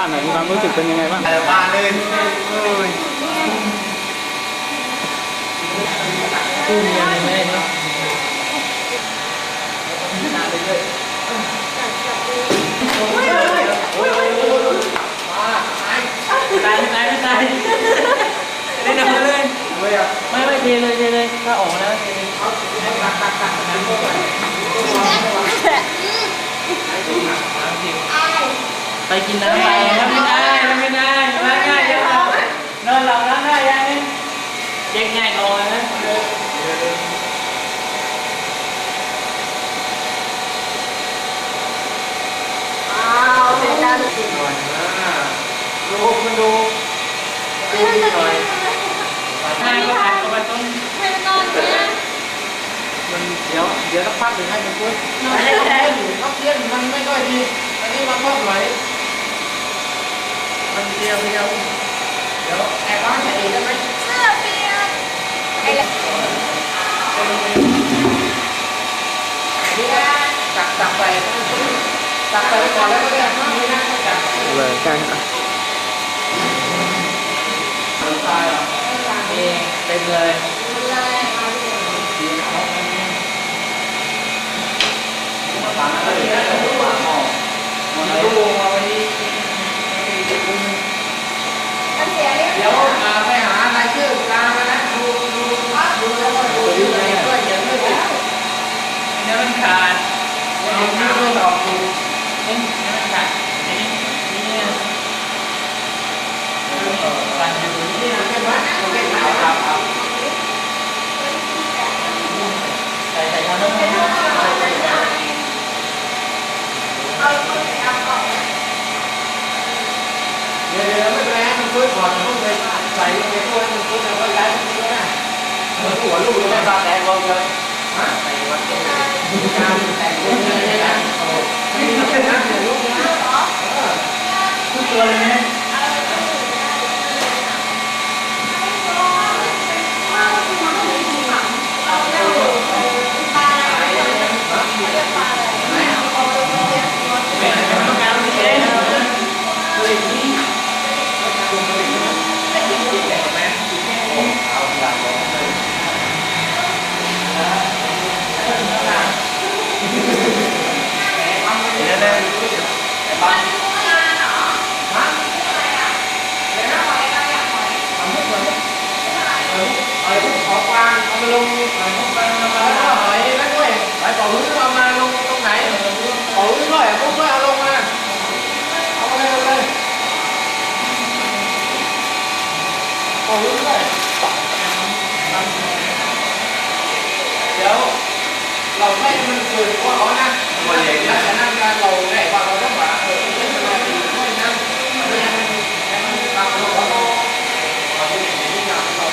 บ้านหน่อยมีความรู้สึกเป็นยังไงบ้างแต่บ้านเลยตู้มียยังไม่ได้เนาะตายไม่ตายไม่ตายเล่นเอาเลยเลยไม่ไม่เทเลยเทเลยถ้าออกแล้วเทเลยไป ปกินน้ำไปทำไม่ได้ทำไม่ได้มาง่ายเดี๋ยวนอนหลับน้ำได้ยังเจ๊งง่ายก่อนนะดูมันดูดูดีหน่อยง่ายก็อ่านก็มาต้นมันเดี๋ยวเดี๋ยวสักพักถึงให้มันฟื้นเขาเล่นเขาเล่นมันไม่ค่อยดีอันนี้มันก็ไหลมันเดียวเดียวเดี๋ยวแอบร้านใส่อีกได้ไหมนี่นะจับจับไปจับไปก่อนแล้วก็เรียกนี่นะจับเลยใช่ครับตายอะนี่เต็มเลยมันรู้วงไว้เดี๋ยวอ่ไปหารายชื่อกลางมานะดูดูดูแล้วก็ดูชื่ออะไรด้วยเขียนด้วยสิเนื้อมันขาดเอาชื่อยดูเนื้อมันนี่นี่ฟันอยู่นี่นะเป็นวัดโอเคครับครับครับใส่ใส่ทางโน้นเดี๋ยวเดี๋ยวไม่เป็นไรมันฟื้นก่อ นมันต้องไป ใส่ลงไปด้วยมันฟื้นแล้วก็ย้ายมันฟื้นนะเหมือนหัวลูกเลยตาแดงลงเลยฮะใส่วัดตรงนี้การแต่งตัวเลยนะโอ้ยนี่เป็นนักเรียนลูกนะทุกตัวเลยไหม ต้องการมันเองเลยที่ เดี๋ยวนะ บ้านฮะทำมุกเหมือนมุกเออเออมุกขอกวางเอามาลงเออมุกไปมามาแล้วก็หอยนั่นด้วยหอยเป่าฮื้อเอามาลงตรงไหนเป่าฮื้อด้วยมุกด้วยเอาลงมาเอามาเลยเอาเลยเป่าฮื้อด้วยเดี๋ยวเราไม่มันเกิดว่าเขานะมันเห็นนะแต่นั่งการเราได้ว่าเราต้องว่าเออไม่เป็นไรไม่นั่งไม่ยังมันตามเราเราเราไม่เห็นที่งานเรา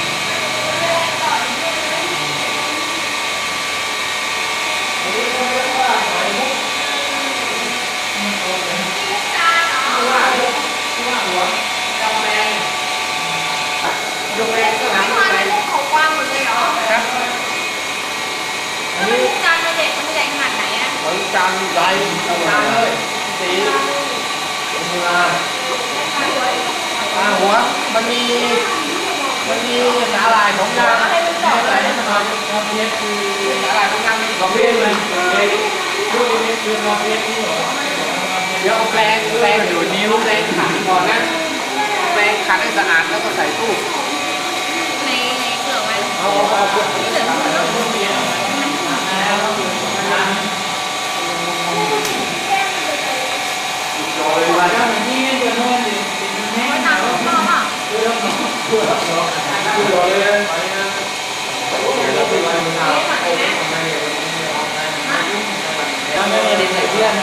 ยกแรงก็หลังไปครับอันนี้ของจานใหญ่ จานเลยสีมืออ่าหัว มันมี มันมีสาหร่ายของยางอะไรให้มันทำครับเนี่ยคือสาหร่ายของยางมีสองเม็ดเลยเด็กดูนี่คือมาเม็ดนี่เดี๋ยวเอาแปรงแปรงอยู่นิ้วแปรงขัดก่อนนะแปรงขัดให้สะอาดแล้วก็ใส่ตู้เอาเอาเอาว่าถ้ามันที่ไม่ควรโน่นดิไม่ทำ ถ้าไม่ได้ใส่เพื่อน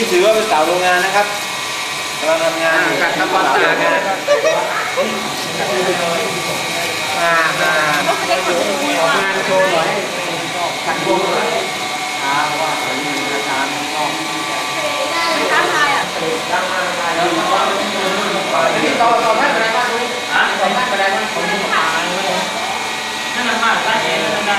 นี่ถือว่าเป็นสาวโรงงานนะครับเราทำงานอยู่การทำความสะอาดงานมามาออกงานโชว์หน่อยขัดวงเลยอาว่าเป็นอาจารย์นอกนี่ต่อต่อท่านอะไรบ้างนี่ฮะต่อท่านอะไรบ้างผมนั่นน่ะมาตั้งเองนั่นน่ะ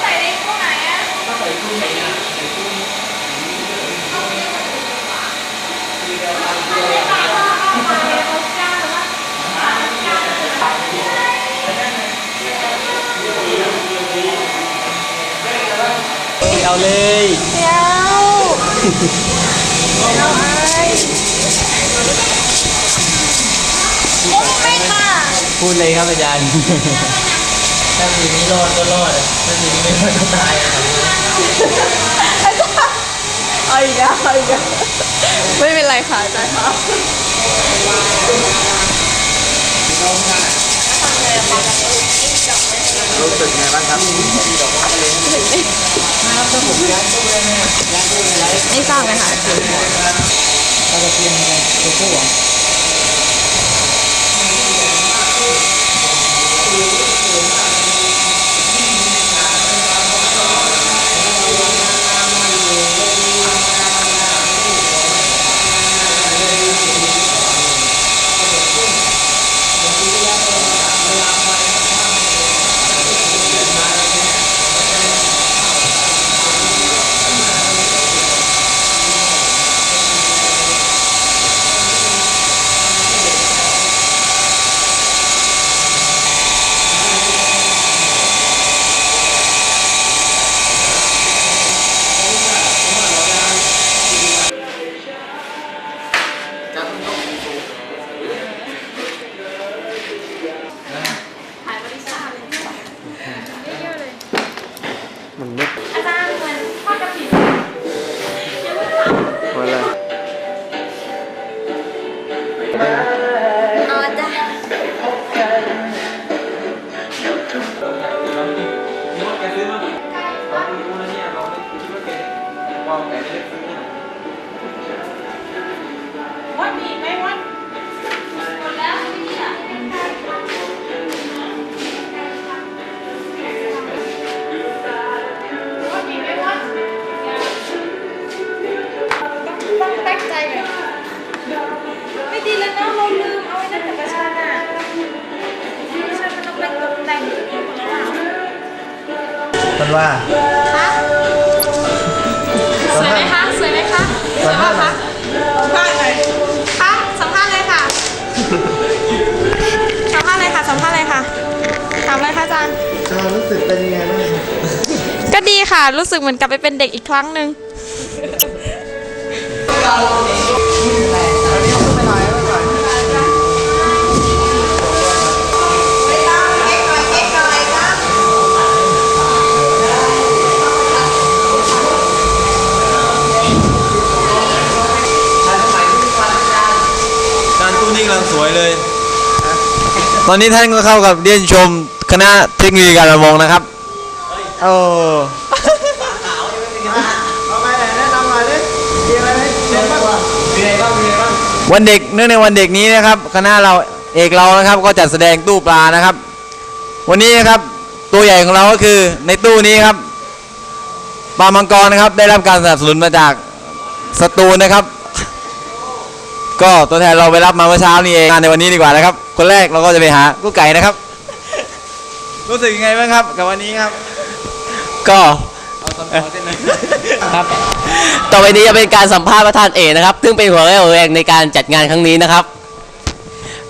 ใส่ในตู้ไหนอะ ก็ใส่ตู้ไหนนะ เอาเลยเดี๋ยวเอาไอ้โอ้ไม่ค่ะพูดเลยครับอาจารย์ ถ้าทีนี้รอดก็รอดอะถ้าทีนี้ไม่รอดก็ตายอะครับเอาอีกแล้วเอาอีกแล้วไม่เป็นไรค่ะอาจารย์ครับรู้สึกไงบ้างครับไม่ทราบเลยค่ะถ่ ว่าคะสวยไหมคะ สวยไหมคะ สวยมากคะสัมภาษณ์เลยคะสัมภาษณ์เลยค่ะ สัมภาษณ์เลยค่ะ สัมภาษณ์เลยค่ะ ถามเลยค่ะอาจารย์จะรู้สึกเป็นยังไงบ้างก็ดีค่ะ รู้สึกเหมือนกลับไปเป็นเด็กอีกครั้งหนึ่ง การตู้นี้กำลังสวยเลย ตอนนี้ท่านก็เข้ากับเรียนชมคณะเทคโนโลยีการระมงนะครับโอ้เอาไปไหนแนะนำหน่อยดิมีอะไรให้เชิญบ้างมีอะไรบ้างมีอะไรบ้างวันเด็กเนื่องในวันเด็กนี้นะครับ คณะเราเอกเรานะครับ ก็จัดแสดงตู้ปลานะครับ วันนี้นะครับตัวใหญ่ของเราก็คือในตู้นี้ครับปลามังกรนะครับ ได้รับการสนับสนุนมาจากสตูลนะครับ ก็ตัวแทนเราไปรับมาเมื่อเช้านี้เองงานในวันนี้ดีกว่านะครับ คนแรกเราก็จะไปหากู้ไก่นะครับ รู้สึกยังไงบ้างครับกับวันนี้ครับ ก็เอาสมอเส้นหนึ่งครับต่อไปนี้จะเป็นการสัมภาษณ์ประธานเอกนะครับ ซึ่งเป็นหัวแรกหัวแรงในการจัดงานครั้งนี้นะครับ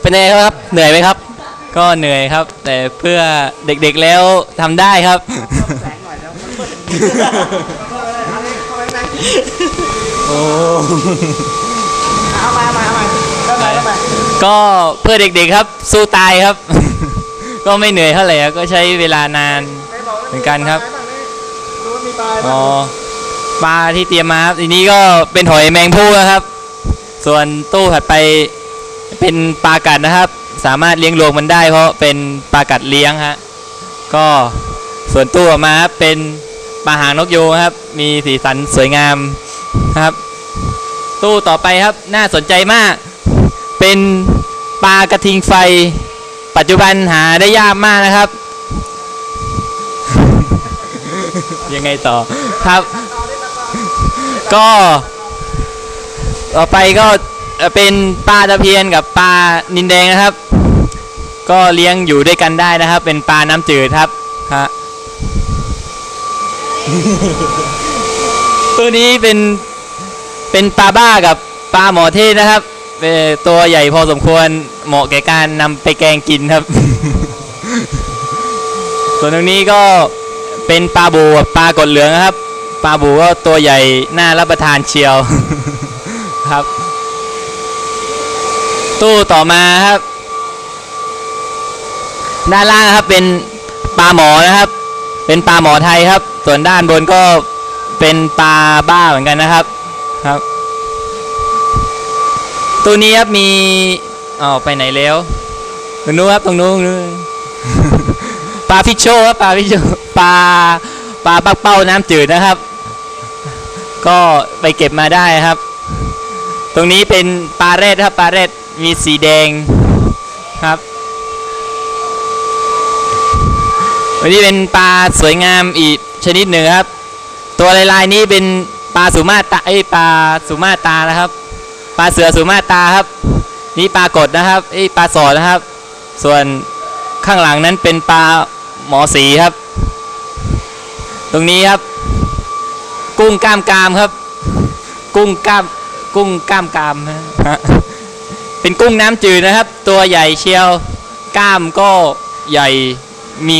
เป็นไงครับ เหนื่อยไหมครับ ก็เหนื่อยครับ แต่เพื่อเด็กๆแล้วทำได้ครับโอ้ ก็เพื่อเด็กๆครับ สู้ตายครับ ก็ไม่เหนื่อยเท่าไหร่ครับก็ใช้เวลานานไม่บอกว่าเหมือนกันครับดูว่ามีปลาอ๋บ้าองปลาที่เตรียมมาครับทีนี้ก็เป็นหอยแมงผู้นะครับ ส่วนตู้ถัดไปเป็นปลากัดนะครับ สามารถเลี้ยงรวมมันได้ เพราะเป็นปลากัดเลี้ยงฮะก็ส่วนตู้ออกมาครับเป็นปลาหางนกยูงครับ มีสีสันสวยงามนะครับ ตู้ต่อไปครับน่าสนใจมาก เป็นปลากระทิงไฟ ปัจจุบันหาได้ยากมากนะครับ ยังไงต่อครับ ก็ต่อไปก็เป็นปลาตะเพียนกับปลานินแดงนะครับ ก็เลี้ยงอยู่ด้วยกันได้นะครับ เป็นปลาน้ำจืดครับฮะตัวนี้เป็นเป็นปลาบ้ากับปลาหมอเทศนะครับ ตัวใหญ่พอสมควรเหมาะแก่การนำไปแกงกินครับ ส่วนตรงนี้ก็เป็นปลาบูปลากดเหลืองครับ ปลาบูก็ตัวใหญ่น่ารับประทานเชียวครับ ตู้ต่อมาครับ ด้านล่างครับเป็นปลาหมอนะครับ เป็นปลาหมอไทยครับ ส่วนด้านบนก็เป็นปลาบ้าเหมือนกันนะครับครับ ตัวนี้ครับมีอ๋อไปไหนแล้วตรงนู้นครับตรงนู้นปลาพิชโชครับปลาพิชโชปลาปลาปักเป้าน้ำจืดนะครับ ก็ไปเก็บมาได้ครับ ตรงนี้เป็นปลาเรดครับปลาเรดมีสีแดงครับวันนี้เป็นปลาสวยงามอีกชนิดหนึ่งครับ ตัวลายลายๆนี้เป็นปลาสุมาตาไอปลาสุมาตานะครับ ปลาเสือสุมาตาครับ นี่ปลากดนะครับไอปลาสอดนะครับ ส่วนข้างหลังนั้นเป็นปลาหมอสีครับ ตรงนี้ครับ กุ้งกล้ามกามครับ กุ้งกล้ามกุ้งกล้ามกามนะฮะเป็นกุ้งน้ำจืดนะครับ ตัวใหญ่เชียวกล้ามก็ใหญ่มี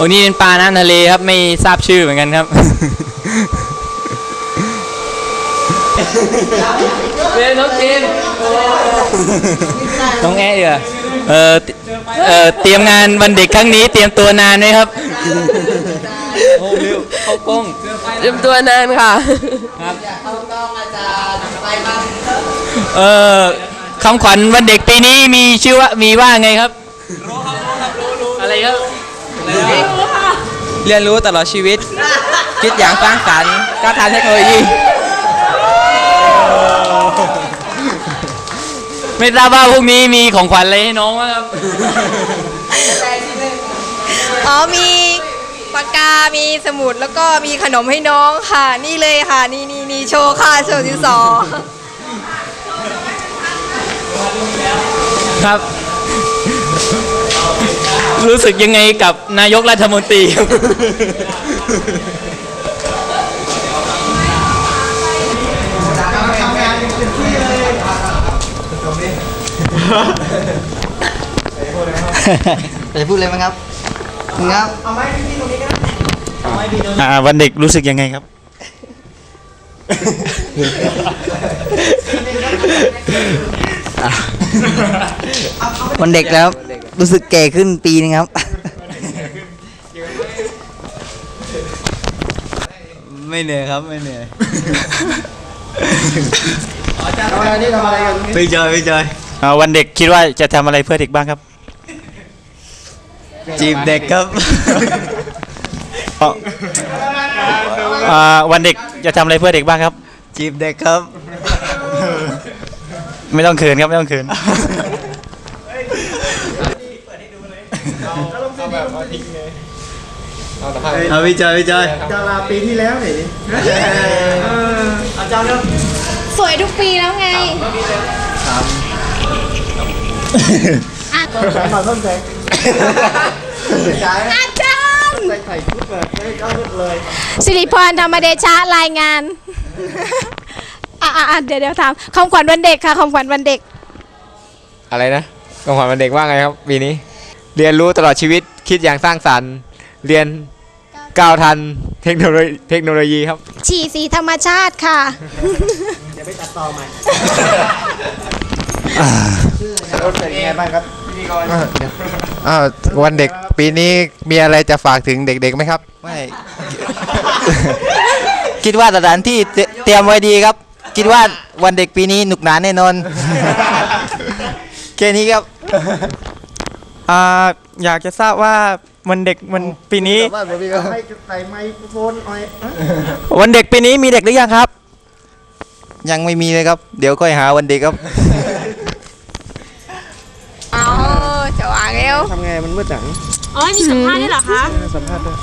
โอ้นี่เป็นปลาน้ำทะเลครับ ไม่ทราบชื่อเหมือนกันครับ เป็นน้องกินน้องแอะดีกว่าเออเออเตรียมงานวันเด็กครั้งนี้ เตรียมตัวนานไหมครับโอ้เร็วเข้ากล้องเตรียมตัวนานค่ะครับเออคำขวัญวันเด็กปีนี้มีชื่อว่ามีว่าไงครับ เรียนรู้ตลอดชีวิต คิดอย่างสร้างสรรค์ก้าวทานเทคโนโลยี ไม่ทราบว่าพรุ่งนี้มีของขวัญอะไรให้น้องบ้างครับ อ๋อมีปากกา มีสมุดแล้วก็มีขนมให้น้องค่ะ นี่เลยค่ะ นี่นี่นี่โชว์ค่ะ โชว์ที่สอง ครับ รู้สึกยังไงกับนายกรัฐมนตรีครับ จะพูดเลยไหมครับครับ อ่าวันเด็กรู้สึกยังไงครับ วันเด็กแล้ว รู้สึกแก่ขึ้นปีนึงครับ ไม่เหนื่อยครับไม่เหนื่อยไม่จอยไม่จอยอ่าวันเด็กคิดว่าจะทำอะไรเพื่อเด็กบ้างครับ จีบเด็กครับอ่าวันเด็กจะทำอะไรเพื่อเด็กบ้างครับ จีบเด็กครับ ไม่ต้องเขินครับไม่ต้องเขิน เอาพี่จอยพี่จอยสวยทุกปีแล้วไงอาจารย์สิริพรธรรมเดชะรายงานอะอะอะเดี๋ยวเดี๋ยวถามคำขวัญวันเด็กค่ะคำขวัญวันเด็ก อะไรนะของขวัญวันเด็กว่าไงครับปีนี้ เรียนรู้ตลอดชีวิตคิดอย่างสร้างสรรค์ เรียนก้าวทันเทคโนโลยีเทคโนโลยีครับ ฉี่สีธรรมชาติค่ะอ้าววันเด็กปีนี้มีอะไรจะฝากถึงเด็กๆไหมครับ ไม่ คิดว่าสถานที่เตเตรียมไว้ดีครับ คิดว่าวันเด็กปีนี้หนุกหนานแน่นอนแค่นี้ครับอ่าอยากจะทราบว่า วันเด็กวันปีนี้ให้ใส่ไมโครโฟนหน่อยวันเด็กปีนี้มีเด็กหรือยังครับ ยังไม่มีเลยครับ เดี๋ยวค่อยหาวันเด็กครับ เอาจะวางเร็วทำไงมันมืดจังอ๋อมีสัมภาษณ์ด้วยเหรอคะสัมภาษณ์ด้วย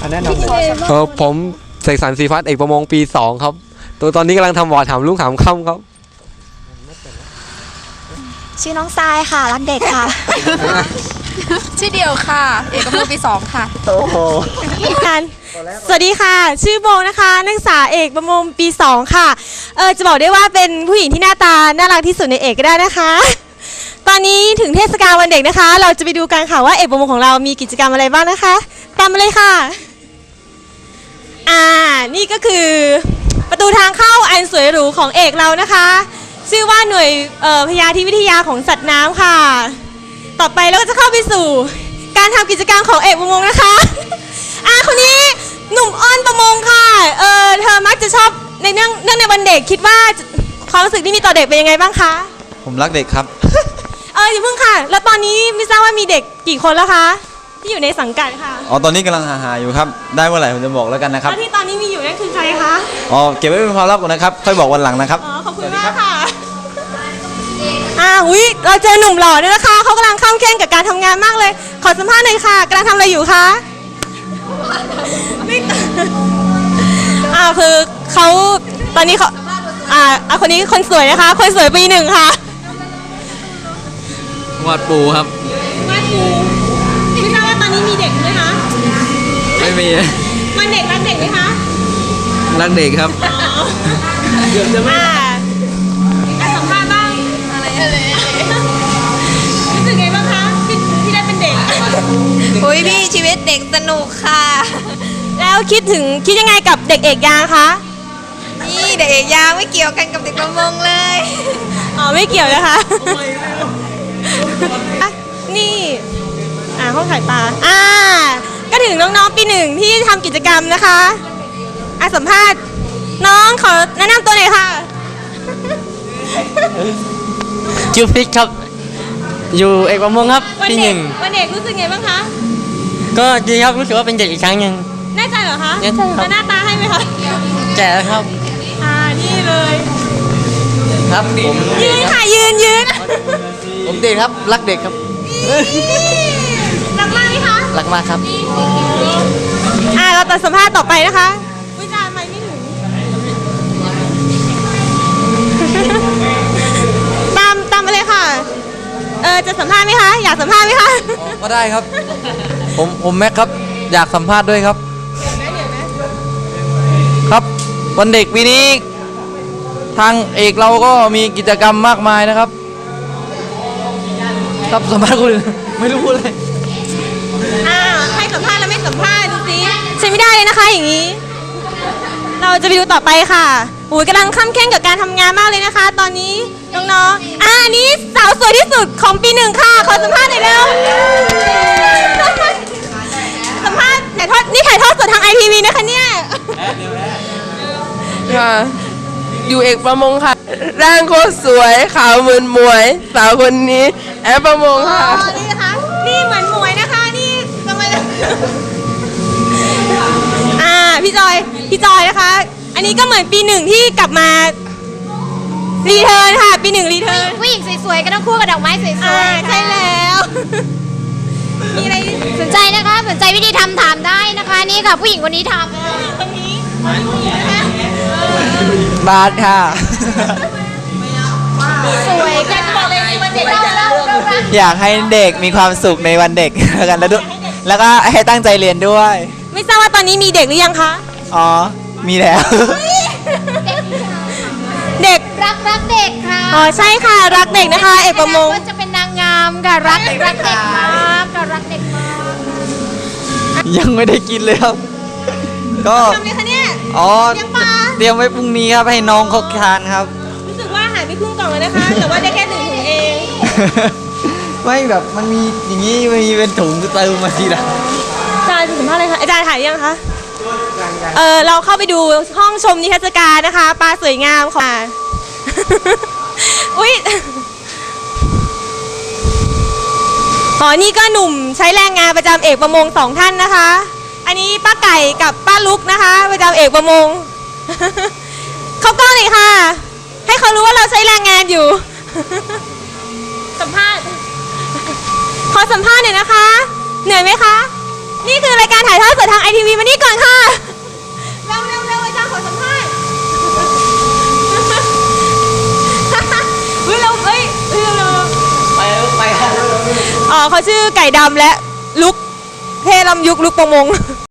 อันแนะนำเลยเออผมเสกสรรศรีพัฒน์เอกประมงปี2ครับ ตัวตอนนี้กำลังทำวอร์ดถามลุงถามค่ำครับ ชื่อน้องทรายค่ะ รักเด็กค่ะ ชื่อเดียวค่ะ เอกมงปีสองค่ะ โอ้โหกันสวัสดีค่ะ ชื่อโบนะคะ นักศึกษาเอกประมงปี2ค่ะ เออจะบอกได้ว่าเป็นผู้หญิงที่หน้าตา น่ารักที่สุดในเอกก็ได้นะคะ ตอนนี้ถึงเทศกาลวันเด็กนะคะ เราจะไปดูกันค่ะว่าเอกประมงของเรามีกิจกรรมอะไรบ้างนะคะ ตามมาเลยค่ะ อ่า นี่ก็คือประตูทางเข้าอันสวยหรูของเอกเรานะคะ ชื่อว่าหน่วยเอ่อพยาธิวิทยาของสัตว์น้ำค่ะ ต่อไปเราก็จะเข้าไปสู่ การทำกิจกรรมของเอกประมงนะคะ อ่าคนนี้หนุ่มอ้อนประมงค่ะ เออเธอมักจะชอบในเนื่องเนื่องในวันเด็กคิดว่าความรู้สึกที่มีต่อเด็กเป็นยังไงบ้างคะ ผมรักเด็กครับ เอออย่าเพิ่งค่ะ แล้วตอนนี้ไม่ทราบว่ามีเด็กกี่คนแล้วคะ ที่อยู่ในสังกัดค่ะอ๋อ ตอนนี้กำลังหาหาอยู่ครับ ได้เมื่อไหร่ผมจะบอกแล้วกันนะครับ แล้วที่ตอนนี้มีอยู่นั่นคือใครคะ อ๋อ เก็บไว้เป็นความลับก่อนนะครับ ค่อยบอกวันหลังนะครับ อ๋อขอบคุณมากค่ะ อ่าอุ้ยเราเจอหนุ่มหล่อด้วยนะคะเขากำลังข้ามแข่งกับการทำงานมากเลย ขอสัมภาษณ์หน่อยค่ะกำลังทำอะไรอยู่คะไม่อ่าคือเขาตอนนี้เขาอ่าอ่าคนนี้คนสวยนะคะ คนสวยปีหนึ่งค่ะวาดปูครับว่าครูไม่ทราบว่าตอนนี้มีเด็กไหมคะไม่มีวันเด็กรักเด็กไหมคะรักเด็กครับ เกือบจะไม่ อุ้ยพี่ชีวิตเด็กสนุกค่ะ แล้วคิดถึงคิดยังไงกับเด็กเอกยางคะนี่เด็กเอกยางไม่เกี่ยวกันกับเด็กประมงเลยอ๋อไม่เกี่ยวนะคะอะนี่อ่าห้องถ่ายปลาอ่า ก็ถึงน้องๆปีหนึ่งที่ทำกิจกรรมนะคะอะสัมภาษณ์น้องขอแนะนำตัวหน่อยค่ะ ชื่อฟิกครับ อยู่เอกประมงครับ วันปีเด็หกนึ่งวันเด็กรู้สึกไงบ้างคะ ก็ดีครับรู้สึกว่าเป็นเด็กอีกครั้งหนึ่ง แน่ใจเหรอคะแน่ใจครับ แล้วหน้าตาให้ไหมคะแก่แล้วครับอ่านี่เลยครับ ผมยืนค่ะยืนยืนผมเด็กครับ รักเด็กครับ รักมากไหมคะรักมากครับ อ่าเราตัดสัมภาษณ์ต่อไปนะคะวิจารณ์ไม่ไม่ถึงตามตามมาเลยค่ะเออจะสัมภาษณ์ไหมคะอยากสัมภาษณ์ไหมคะ ก็ได้ครับ ผมผมแม็กครับ อยากสัมภาษณ์ด้วยครับ ครับวันเด็กปีนี้ ทางเอกเราก็มีกิจกรรมมากมายนะครับ ครับสัมภาษณ์คนอื่นไม่รู้พูดเลยอ่าให้สัมภาษณ์แล้วไม่สัมภาษณ์ดูสิใช้ไม่ได้เลยนะคะอย่างนี้ เราจะไปดูต่อไปค่ะอุ้ยกำลังข้ามแข่งกับการทำงานมากเลยนะคะ ตอนนี้น้องๆอ่าอันนี้สาวสวยที่สุดของปีหนึ่งค่ะ ขอสัมภาษณ์หน่อยเร็ว ทอดนี่ถ่ายทอดสดทางไอทีวีนะคะเนี่ย ค่ะอยู่เอกประมงค่ะ ร่างโคตรสวยขาวเหมือนหมวย สาวคนนี้แอปประมงอ๋อค่ะนี่นะคะ นี่เหมือนหมวยนะคะ นี่ทำไมล่ะอ่า พี่จอย พี่จอยนะคะ อันนี้ก็เหมือนปีหนึ่งที่กลับมา รีเทิร์นค่ะ ปีหนึ่งรีเทิร์นผู้หญิงสวยๆก็ต้องคู่กับดอกไม้สวยอ่า ๆใช่แล้ว มีอะไรสนใจนะคะสนใจวิธีทำถามได้นะคะ นี่ค่ะผู้หญิงคนนี้ทคนนี้ผู้หญิงนะคะบาสค่ะำสวยค่ะวันเด็กเราเราเรารักอยากให้เด็กมีความสุขในวันเด็ก แล้วกันแล้วด้วยแล้วก็ให้ตั้งใจเรียนด้วย ไม่ทราบว่าตอนนี้มีเด็กหรือยังคะ อ๋อ มีแล้ว เด็กรักรักเด็กค่ะอ๋อใช่ค่ะ รักเด็กนะคะ เอกประมง ก็จะเป็นนางงามค่ะรักรักเด็กมากค่ะ รักเด็กมากยังไม่ได้กินเลยครับ ก็ทำเลยคะเนี่ยอ๋อเลี้ยงปลาเตรียมไว้พรุ่งนี้ครับให้น้องเขาทานครับ รู้สึกว่าหายไปครึ่งกล่องแล้วนะคะ แต่ว่าได้แค่หนึ่งถุงเอง ไม่แบบมันมีอย่างนี้มีเป็นถุงเติมมาทีละอาจารย์สัมภาษณ์เลยค่ะอาจารย์ถ่ายหรือยังคะเออเราเข้าไปดูห้องชมนิทรรศการนะคะ ปลาสวยงามค่ะอุ้ยข ออ๋อ นี่ก็หนุ่มใช้แรงงานประจำเอกประมงสองท่านนะคะ อันนี้ป้าไก่กับป้าลุกนะคะ ประจำเอกประมง เขากล้องหน่อยค่ะ ให้เขารู้ว่าเราใช้แรงงานอยู่ สัมภาษณ์ ขอสัมภาษณ์หน่อยนะคะ เหนื่อยไหมคะ นี่คือรายการถ่ายทอดสดทางไอทีวีมานี่ก่อนค่ะ อ๋อเขาชื่อไก่ดำและลุกเทลำยุกลุกประมง